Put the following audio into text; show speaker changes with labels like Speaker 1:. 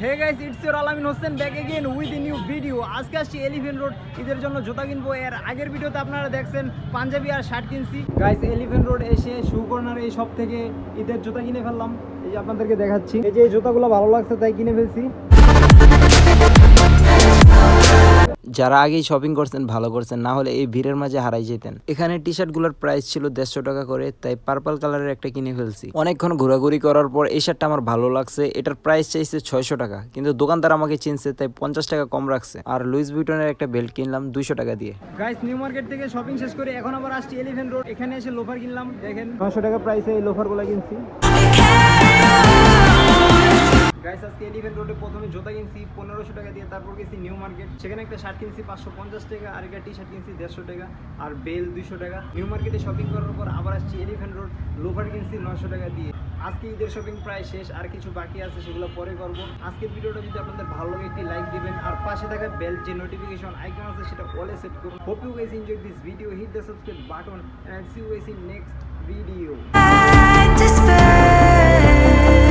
Speaker 1: Alamin Hossain back again with new video আজকে আসছি elephant road ঈদের জন্য জুতা কিনবো। এর আগের ভিডিওতে আপনারা দেখছেন, পাঞ্জাবি আর শার্ট কিনছি। গাইস এলিফেন্ট রোড এসে শু কর্নার এই সব থেকে ঈদের জুতা কিনে ফেললাম। এই যে আপনাদেরকে দেখাচ্ছি। এই যে এই জুতাগুলো ভালো লাগছে, তাই কিনে ফেলছি।
Speaker 2: যারা আগেই শপিং করছেন ভালো করছেন না হলে এই ভিড়ের মাঝে হারাই যেতেন। এখানে টি শার্টগুলোর প্রাইস ছিল দেড়শো টাকা করে তাই পার্পল কালারের একটা কিনে ফেলছি। অনেকক্ষণ ঘোরাঘুরি করার পর এই শার্টটা আমার ভালো লাগছে এটার প্রাইস চাইছে ছয়শো টাকা কিন্তু দোকানদার আমাকে চিনছে তাই পঞ্চাশ টাকা কম রাখছে। আর লুইস ভিটনের একটা বেল্ট কিনলাম দুইশো টাকা দিয়ে।
Speaker 1: গাইস নিউ মার্কেট থেকে শপিং শেষ করে এখন আবার আসছি এলিফেন্ট রোড এখানে এসে লোফার কিনলাম দেখেন। নশো টাকা প্রাইসে এই লোফারগুলো কিনছি। গাইস আজকে এলিফেন্ট রোডে প্রথমে জুতা কিনছি, পনেরোশো টাকা দিয়ে, তারপর গেছি নিউ মার্কেট সেখানে একটা শার্ট কিনছি, পাঁচশো পঞ্চাশ টাকা, আর একটা টি শার্ট কিনছি, দেড়শো টাকা, আর বেল দুইশো টাকা। নিউ মার্কেটে শপিং করার পর আবার আসছি এলিফেন্ট রোড লোভার কিনছি নশো টাকা দিয়ে। আজকে ঈদের শপিং প্রায় শেষ, আর কিছু বাকি আছে, সেগুলো পরে করব। আজকের ভিডিওটা যদি আপনাদের ভালো লাগে, একটি লাইক দিবেন, আর পাশে থাকা বেল যে নোটিফিকেশন আইকন আছে, সেটা অলে সেট করুন। Hope you guys enjoy this video hit the subscribe button and see you guys in next video